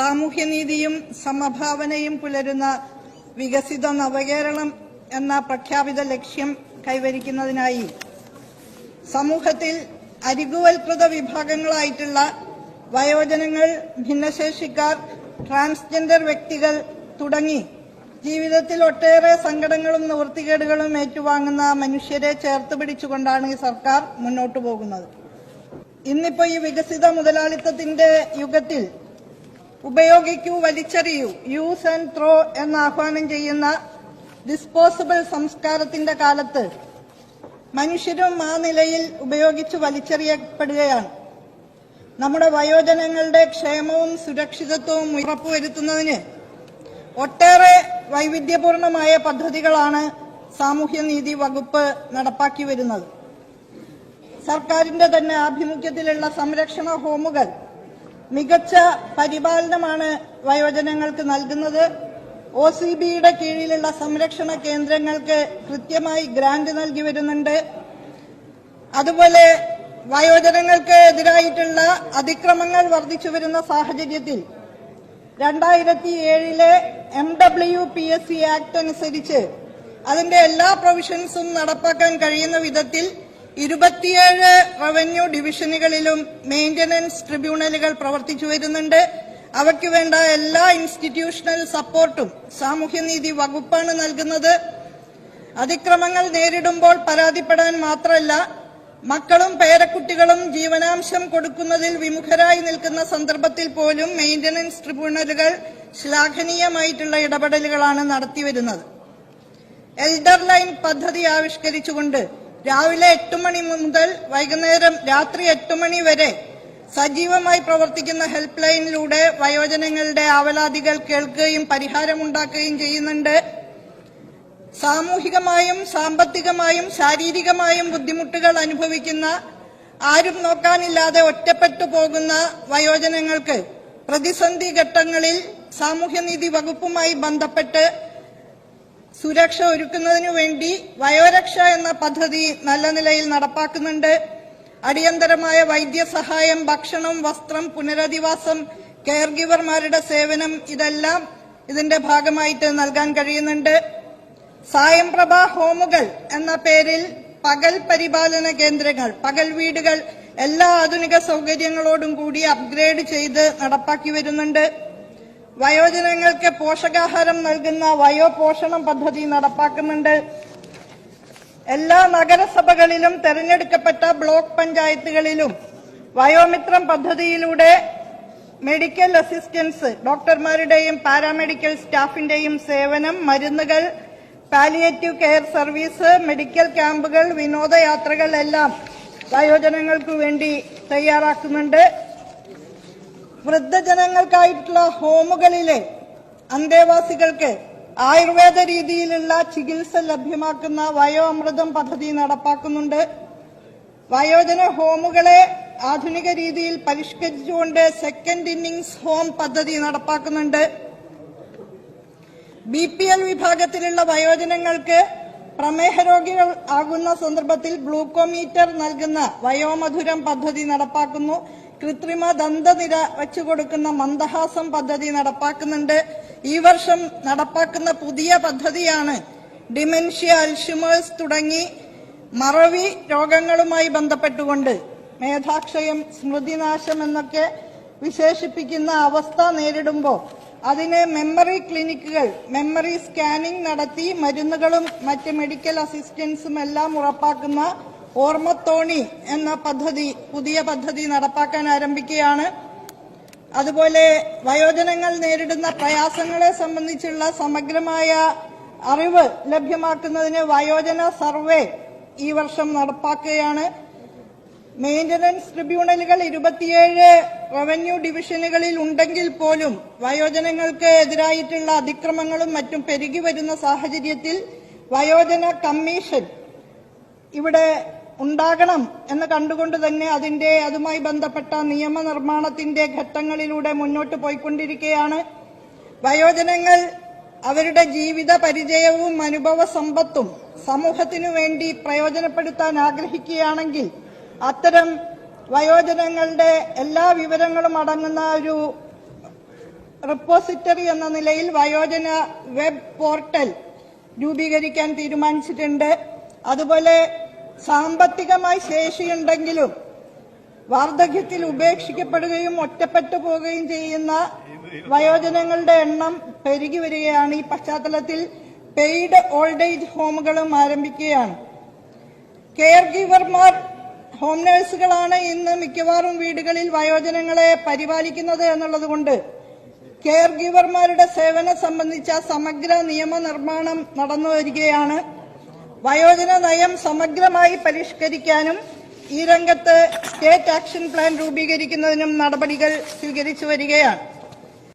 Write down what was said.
സാമൂഹ്യനീതിയും സമഭാവനയും പുലരുന്ന വികസിത നവകേരളം എന്ന പ്രഖ്യാപിത ലക്ഷ്യം കൈവരിക്കുന്നതിനായി സമൂഹത്തിൽ അരികുവൽകൃത വിഭാഗങ്ങളായിട്ടുള്ള വയോജനങ്ങൾ ഭിന്നശേഷിക്കാർ ട്രാൻസ്ജെൻഡർ വ്യക്തികൾ തുടങ്ങി ജീവിതത്തിൽ ഒട്ടേറെ സങ്കടങ്ങളും നിവൃത്തികേടുകളും ഏറ്റുവാങ്ങുന്ന മനുഷ്യരെ ചേർത്ത് പിടിച്ചുകൊണ്ടാണ് ഈ സർക്കാർ മുന്നോട്ടു പോകുന്നത്. ഇന്നിപ്പോ ഈ വികസിത മുതലാളിത്തത്തിന്റെ യുഗത്തിൽ ഉപയോഗിക്കൂ വലിച്ചെറിയൂ. യൂസ് ആൻഡ് ത്രോ എന്ന് ആഹ്വാനം ചെയ്യുന്ന ഡിസ്പോസിബിൾ സംസ്കാരത്തിന്റെ കാലത്ത് മനുഷ്യരും ആ നിലയിൽ ഉപയോഗിച്ച് വലിച്ചെറിയപ്പെടുകയാണ്. നമ്മുടെ വയോജനങ്ങളുടെ ക്ഷേമവും സുരക്ഷിതത്വവും ഉറപ്പുവരുത്തുന്നതിന് ഒട്ടേറെ വൈവിധ്യപൂർണമായ പദ്ധതികളാണ് സാമൂഹ്യനീതി വകുപ്പ് നടപ്പാക്കി വരുന്നത്. സർക്കാരിന്റെ തന്നെ ആഭിമുഖ്യത്തിലുള്ള സംരക്ഷണ ഹോമുകൾ മികച്ച പരിപാലനമാണ് വയോജനങ്ങൾക്ക് നൽകുന്നത്. ഒ സി ബിയുടെ കീഴിലുള്ള സംരക്ഷണ കേന്ദ്രങ്ങൾക്ക് കൃത്യമായി ഗ്രാന്റ് നൽകി വരുന്നുണ്ട്. അതുപോലെ വയോജനങ്ങൾക്ക് എതിരായിട്ടുള്ള അതിക്രമങ്ങൾ വർദ്ധിച്ചു വരുന്ന സാഹചര്യത്തിൽ രണ്ടായിരത്തി ഏഴിലെ M W P S C act അനുസരിച്ച് അതിന്റെ എല്ലാ പ്രൊവിഷൻസും നടപ്പാക്കാൻ കഴിയുന്ന വിധത്തിൽ ഇരുപത്തിയേഴ് റവന്യൂ ഡിവിഷനുകളിലും മെയിന്റനൻസ് ട്രിബ്യൂണലുകൾ പ്രവർത്തിച്ചു വരുന്നുണ്ട്. അവയ്ക്ക് വേണ്ട എല്ലാ ഇൻസ്റ്റിറ്റ്യൂഷണൽ സപ്പോർട്ടും സാമൂഹ്യനീതി വകുപ്പാണ് നൽകുന്നത്. അതിക്രമങ്ങൾ നേരിടുമ്പോൾ പരാതിപ്പെടാൻ മാത്രമല്ല മക്കളും പേരക്കുട്ടികളും ജീവനാംശം കൊടുക്കുന്നതിൽ വിമുഖരായി നിൽക്കുന്ന സന്ദർഭത്തിൽ പോലും മെയിന്റനൻസ് ട്രിബ്യൂണലുകൾ ശ്ലാഘനീയമായിട്ടുള്ള ഇടപെടലുകളാണ് നടത്തിവരുന്നത്. എൽഡർ ലൈൻ പദ്ധതി ആവിഷ്കരിച്ചുകൊണ്ട് രാവിലെ എട്ട് മണി മുതൽ വൈകുന്നേരം രാത്രി എട്ട് മണി വരെ സജീവമായി പ്രവർത്തിക്കുന്ന ഹെൽപ്പ് ലൈനിലൂടെ വയോജനങ്ങളുടെ ആവലാതികൾ കേൾക്കുകയും പരിഹാരമുണ്ടാക്കുകയും ചെയ്യുന്നുണ്ട്. സാമൂഹികമായും സാമ്പത്തികമായും ശാരീരികമായും ബുദ്ധിമുട്ടുകൾ അനുഭവിക്കുന്ന ആരും നോക്കാനില്ലാതെ ഒറ്റപ്പെട്ടു പോകുന്ന വയോജനങ്ങൾക്ക് പ്രതിസന്ധി ഘട്ടങ്ങളിൽ സാമൂഹ്യനീതി വകുപ്പുമായി ബന്ധപ്പെട്ട് സുരക്ഷ ഒരുക്കുന്നതിനു വേണ്ടി വയോരക്ഷ എന്ന പദ്ധതി നല്ല നിലയിൽ നടപ്പാക്കുന്നുണ്ട്. അടിയന്തരമായ വൈദ്യസഹായം ഭക്ഷണം വസ്ത്രം പുനരധിവാസം കെയർ ഗിവർമാരുടെ സേവനം ഇതെല്ലാം ഇതിന്റെ ഭാഗമായിട്ട് നൽകാൻ കഴിയുന്നുണ്ട്. സായംപ്രഭ ഹോമുകൾ എന്ന പേരിൽ പകൽ പരിപാലന കേന്ദ്രങ്ങൾ പകൽ വീടുകൾ എല്ലാ ആധുനിക സൗകര്യങ്ങളോടും കൂടി അപ്ഗ്രേഡ് ചെയ്ത് നടപ്പാക്കി വരുന്നുണ്ട്. വയോജനങ്ങൾക്ക് പോഷകാഹാരം നൽകുന്ന വയോപോഷണം പദ്ധതി നടപ്പാക്കുന്നുണ്ട്. എല്ലാ നഗരസഭകളിലും തെരഞ്ഞെടുക്കപ്പെട്ട ബ്ലോക്ക് പഞ്ചായത്തുകളിലും വയോമിത്രം പദ്ധതിയിലൂടെ മെഡിക്കൽ അസിസ്റ്റൻസ് ഡോക്ടർമാരുടെയും പാരാമെഡിക്കൽ സ്റ്റാഫിന്റെയും സേവനം മരുന്നുകൾ പാലിയേറ്റീവ് കെയർ സർവീസ് മെഡിക്കൽ ക്യാമ്പുകൾ വിനോദയാത്രകൾ എല്ലാം വയോജനങ്ങൾക്ക് വേണ്ടി തയ്യാറാക്കുന്നുണ്ട്. വൃദ്ധജനങ്ങൾക്കായിട്ടുള്ള ഹോമുകളിലെ അന്തേവാസികൾക്ക് ആയുർവേദ രീതിയിലുള്ള ചികിത്സ ലഭ്യമാക്കുന്ന വയോ അമൃതം പദ്ധതി നടപ്പാക്കുന്നുണ്ട്. വയോജന ഹോമുകളെ ആധുനിക രീതിയിൽ പരിഷ്കരിച്ചുകൊണ്ട് സെക്കൻഡ് ഇന്നിംഗ്സ് ഹോം പദ്ധതി നടപ്പാക്കുന്നുണ്ട്. ബി പി എൽ വിഭാഗത്തിലുള്ള വയോജനങ്ങൾക്ക് പ്രമേഹ രോഗികൾ ആകുന്ന സന്ദർഭത്തിൽ ഗ്ലൂക്കോമീറ്റർ നൽകുന്ന വയോമധുരം പദ്ധതി നടപ്പാക്കുന്നു. കൃത്രിമ ദന്തനിര വെച്ചു കൊടുക്കുന്ന മന്ദഹാസം പദ്ധതി നടപ്പാക്കുന്നുണ്ട്. ഈ വർഷം നടപ്പാക്കുന്ന പുതിയ പദ്ധതിയാണ് ഡിമെൻഷ്യ അൽഷിമേഴ്സ് തുടങ്ങി മറവി രോഗങ്ങളുമായി ബന്ധപ്പെട്ടുകൊണ്ട് മേധാക്ഷയം സ്മൃതിനാശം എന്നൊക്കെ വിശേഷിപ്പിക്കുന്ന അവസ്ഥ നേരിടുമ്പോൾ അതിന് മെമ്മറി ക്ലിനിക്കുകൾ മെമ്മറി സ്കാനിംഗ് നടത്തി മരുന്നുകളും മറ്റ് മെഡിക്കൽ അസിസ്റ്റൻസും എല്ലാം ഉറപ്പാക്കുന്ന ഓർമ്മത്തോണി എന്ന പദ്ധതി പുതിയ പദ്ധതി നടപ്പാക്കാൻ ആരംഭിക്കുകയാണ്. അതുപോലെ വയോജനങ്ങൾ നേരിടുന്ന പ്രയാസങ്ങളെ സംബന്ധിച്ചുള്ള സമഗ്രമായ അറിവ് ലഭ്യമാക്കുന്നതിന് വയോജന സർവേ ഈ വർഷം നടപ്പാക്കുകയാണ്. മെയിന്റനൻസ് ട്രിബ്യൂണലുകൾ ഇരുപത്തിയേഴ് റവന്യൂ ഡിവിഷനുകളിൽ ഉണ്ടെങ്കിൽ പോലും വയോജനങ്ങൾക്ക് എതിരായിട്ടുള്ള അതിക്രമങ്ങളും മറ്റും പെരുകി വരുന്ന സാഹചര്യത്തിൽ വയോജന കമ്മീഷൻ ഇവിടെ ഉണ്ടാകണം എന്ന് കണ്ടുകൊണ്ട് തന്നെ അതിന്റെ അതുമായി ബന്ധപ്പെട്ട നിയമനിർമ്മാണത്തിന്റെ ഘട്ടങ്ങളിലൂടെ മുന്നോട്ട് പോയിക്കൊണ്ടിരിക്കുകയാണ്. വയോജനങ്ങൾ അവരുടെ ജീവിത പരിചയവും അനുഭവ സമ്പത്തും സമൂഹത്തിനു വേണ്ടി പ്രയോജനപ്പെടുത്താൻ ആഗ്രഹിക്കുകയാണെങ്കിൽ അത്തരം വയോജനങ്ങളുടെ എല്ലാ വിവരങ്ങളും അടങ്ങുന്ന ഒരു റിപ്പോസിറ്ററി എന്ന നിലയിൽ വയോജന വെബ് പോർട്ടൽ രൂപീകരിക്കാൻ തീരുമാനിച്ചിട്ടുണ്ട്. അതുപോലെ സാമ്പത്തികമായി ശേഷിയുണ്ടെങ്കിലും വാർദ്ധക്യത്തിൽ ഉപേക്ഷിക്കപ്പെടുകയും ഒറ്റപ്പെട്ടു പോവുകയും ചെയ്യുന്ന വയോജനങ്ങളുടെ എണ്ണം പെരുകി വരികയാണ്. ഈ പശ്ചാത്തലത്തിൽ പെയ്ഡ് ഓൾഡ് ഏജ് ഹോമുകളും ആരംഭിക്കുകയാണ്. കെയർ ഗീവർമാർ ഹോം നഴ്സുകളാണ് ഇന്ന് മിക്കവാറും വീടുകളിൽ വയോജനങ്ങളെ പരിപാലിക്കുന്നത് എന്നുള്ളതുകൊണ്ട് കെയർ ഗീവർമാരുടെ സേവനം സംബന്ധിച്ച സമഗ്ര നിയമനിർമ്മാണം നടന്നു വരികയാണ് വയോജന നയം സമഗ്രമായി പരിഷ്കരിക്കാനും ഈ രംഗത്ത് സ്റ്റേറ്റ് ആക്ഷൻ പ്ലാൻ രൂപീകരിക്കുന്നതിനും നടപടികൾ സ്വീകരിച്ചു വരികയാണ്.